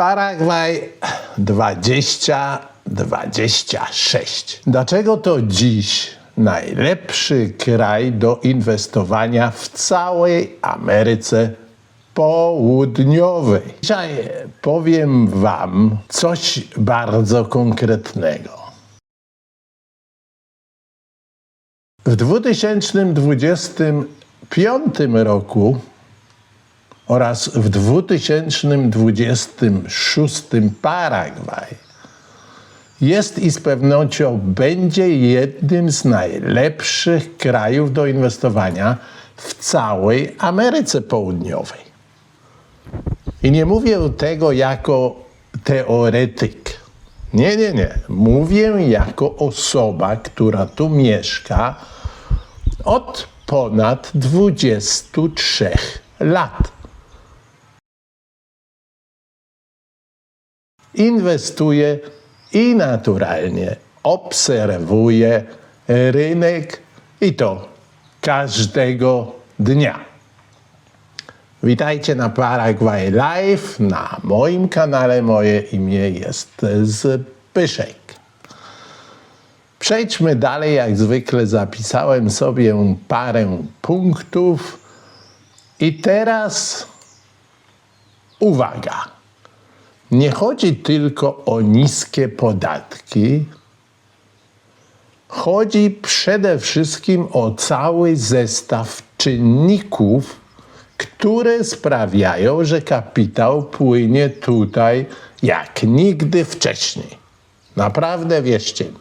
Paragwaj 2026. Dlaczego to dziś najlepszy kraj do inwestowania w całej Ameryce Południowej? Dzisiaj powiem Wam coś bardzo konkretnego. W 2025 roku oraz w 2026 Paragwaj jest i z pewnością będzie jednym z najlepszych krajów do inwestowania w całej Ameryce Południowej. I nie mówię tego jako teoretyk. Nie, nie, nie. Mówię jako osoba, która tu mieszka od ponad 23 lat. Inwestuję i naturalnie obserwuję rynek i to każdego dnia. Witajcie na Paraguay Live. Na moim kanale moje imię jest Zbyszek. Przejdźmy dalej. Jak zwykle zapisałem sobie parę punktów. I teraz uwaga. Nie chodzi tylko o niskie podatki. Chodzi przede wszystkim o cały zestaw czynników, które sprawiają, że kapitał płynie tutaj jak nigdy wcześniej. Naprawdę wierzcie mi.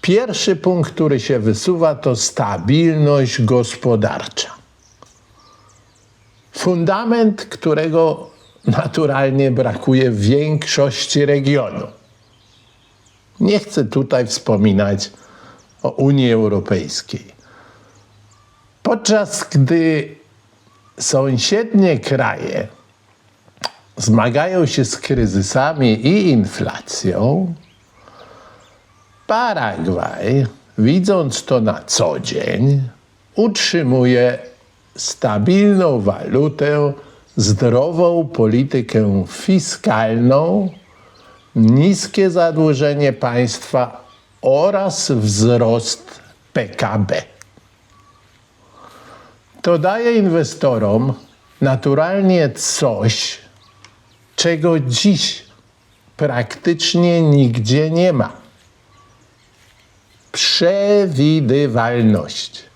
Pierwszy punkt, który się wysuwa, to stabilność gospodarcza. Fundament, którego naturalnie brakuje w większości regionu. Nie chcę tutaj wspominać o Unii Europejskiej. Podczas gdy sąsiednie kraje zmagają się z kryzysami i inflacją, Paragwaj, widząc to na co dzień, utrzymuje stabilną walutę, zdrową politykę fiskalną, niskie zadłużenie państwa oraz wzrost PKB. To daje inwestorom naturalnie coś, czego dziś praktycznie nigdzie nie ma. Przewidywalność.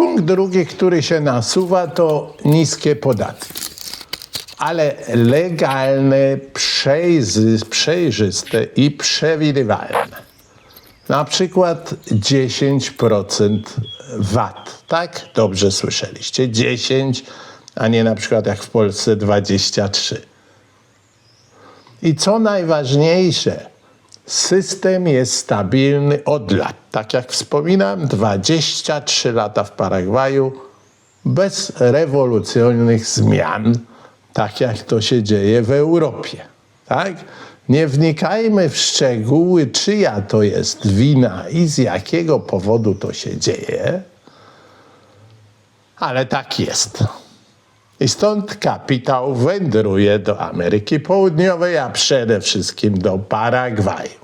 Punkt drugi, który się nasuwa, to niskie podatki. Ale legalne, przejrzyste i przewidywalne. Na przykład 10% VAT. Tak? Dobrze słyszeliście. 10, a nie na przykład jak w Polsce 23. I co najważniejsze, system jest stabilny od lat. Tak jak wspominam, 23 lata w Paragwaju bez rewolucyjnych zmian, tak jak to się dzieje w Europie. Tak? Nie wnikajmy w szczegóły, czyja to jest wina i z jakiego powodu to się dzieje, ale tak jest. I stąd kapitał wędruje do Ameryki Południowej, a przede wszystkim do Paragwaju.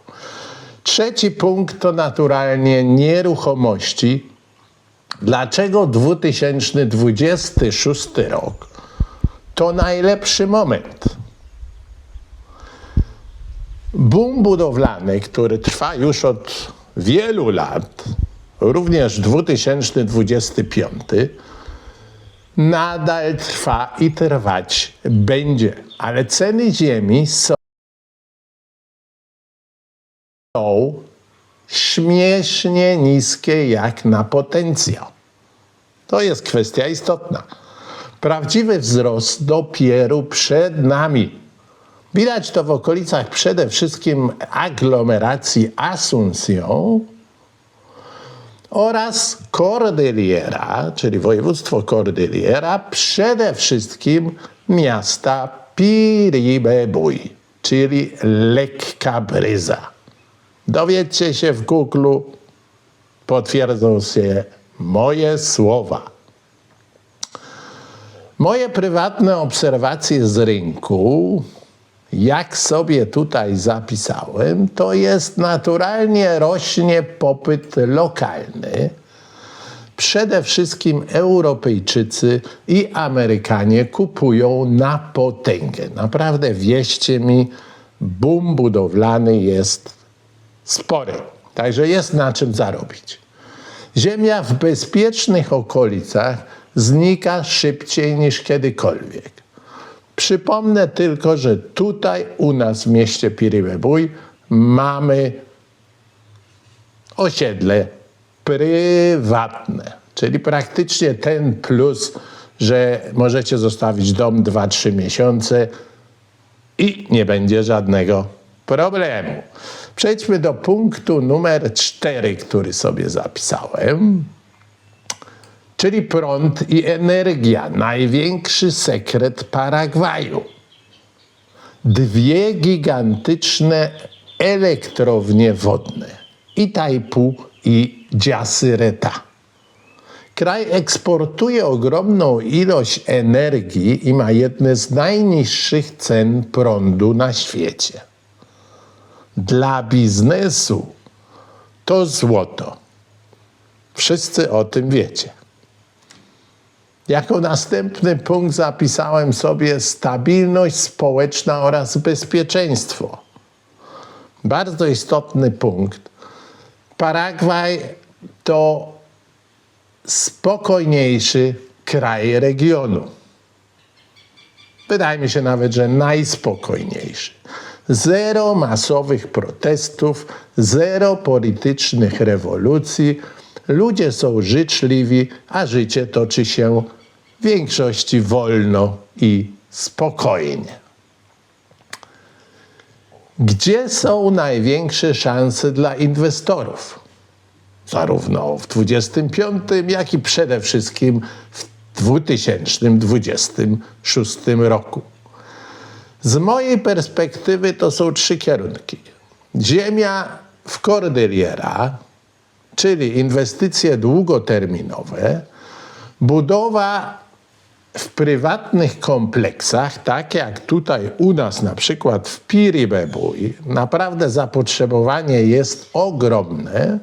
Trzeci punkt to naturalnie nieruchomości. Dlaczego 2026 rok to najlepszy moment? Boom budowlany, który trwa już od wielu lat, również 2025, nadal trwa i trwać będzie. Ale ceny ziemi są śmiesznie niskie jak na potencjał. To jest kwestia istotna. Prawdziwy wzrost dopiero przed nami. Widać to w okolicach przede wszystkim aglomeracji Asunción oraz Cordillera, czyli województwo Cordillera, przede wszystkim miasta Piribebuy, czyli lekka bryza. Dowiedzcie się w Google, potwierdzą się moje słowa. Moje prywatne obserwacje z rynku, jak sobie tutaj zapisałem, to jest naturalnie rośnie popyt lokalny. Przede wszystkim Europejczycy i Amerykanie kupują na potęgę. Naprawdę wieście mi, boom budowlany jest spory. Także jest na czym zarobić. Ziemia w bezpiecznych okolicach znika szybciej niż kiedykolwiek. Przypomnę tylko, że tutaj u nas w mieście Piribebuj mamy osiedle prywatne, czyli praktycznie ten plus, że możecie zostawić dom 2-3 miesiące i nie będzie żadnego problemu. Przejdźmy do punktu numer 4, który sobie zapisałem. Czyli prąd i energia. Największy sekret Paragwaju. Dwie gigantyczne elektrownie wodne. Itaipu i Dziasyreta. Kraj eksportuje ogromną ilość energii i ma jedne z najniższych cen prądu na świecie. Dla biznesu to złoto. Wszyscy o tym wiecie. Jako następny punkt zapisałem sobie stabilność społeczna oraz bezpieczeństwo. Bardzo istotny punkt. Paragwaj to spokojniejszy kraj regionu. Wydaje mi się nawet, że najspokojniejszy. Zero masowych protestów, zero politycznych rewolucji. Ludzie są życzliwi, a życie toczy się w większości wolno i spokojnie. Gdzie są największe szanse dla inwestorów? Zarówno w 25, jak i przede wszystkim w 2026 roku. Z mojej perspektywy to są trzy kierunki. Ziemia w Kordyliera, czyli inwestycje długoterminowe, budowa w prywatnych kompleksach, tak jak tutaj u nas na przykład w Piribebuj, naprawdę zapotrzebowanie jest ogromne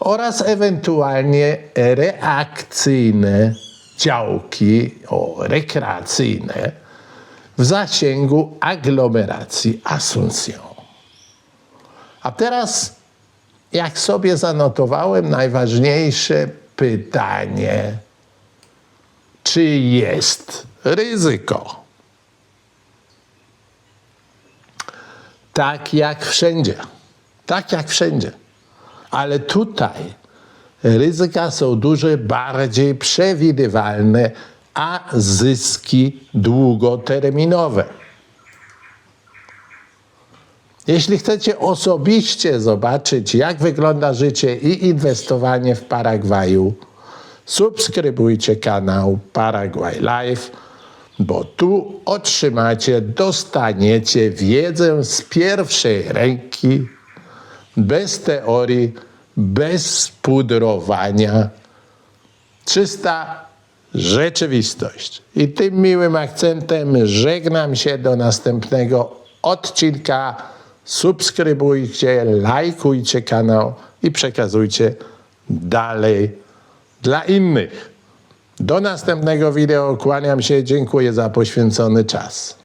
oraz ewentualnie reakcyjne działki o, rekreacyjne w zasięgu aglomeracji Asuncją. A teraz, jak sobie zanotowałem, najważniejsze pytanie, czy jest ryzyko? Tak jak wszędzie. Tak jak wszędzie. Ale tutaj ryzyka są dużo bardziej przewidywalne, a zyski długoterminowe. Jeśli chcecie osobiście zobaczyć, jak wygląda życie i inwestowanie w Paragwaju, subskrybujcie kanał Paraguay Live, bo tu otrzymacie, dostaniecie wiedzę z pierwszej ręki, bez teorii, bez pudrowania. Czysta rzeczywistość. I tym miłym akcentem żegnam się do następnego odcinka. Subskrybujcie, lajkujcie kanał i przekazujcie dalej dla innych. Do następnego wideo. Kłaniam się. Dziękuję za poświęcony czas.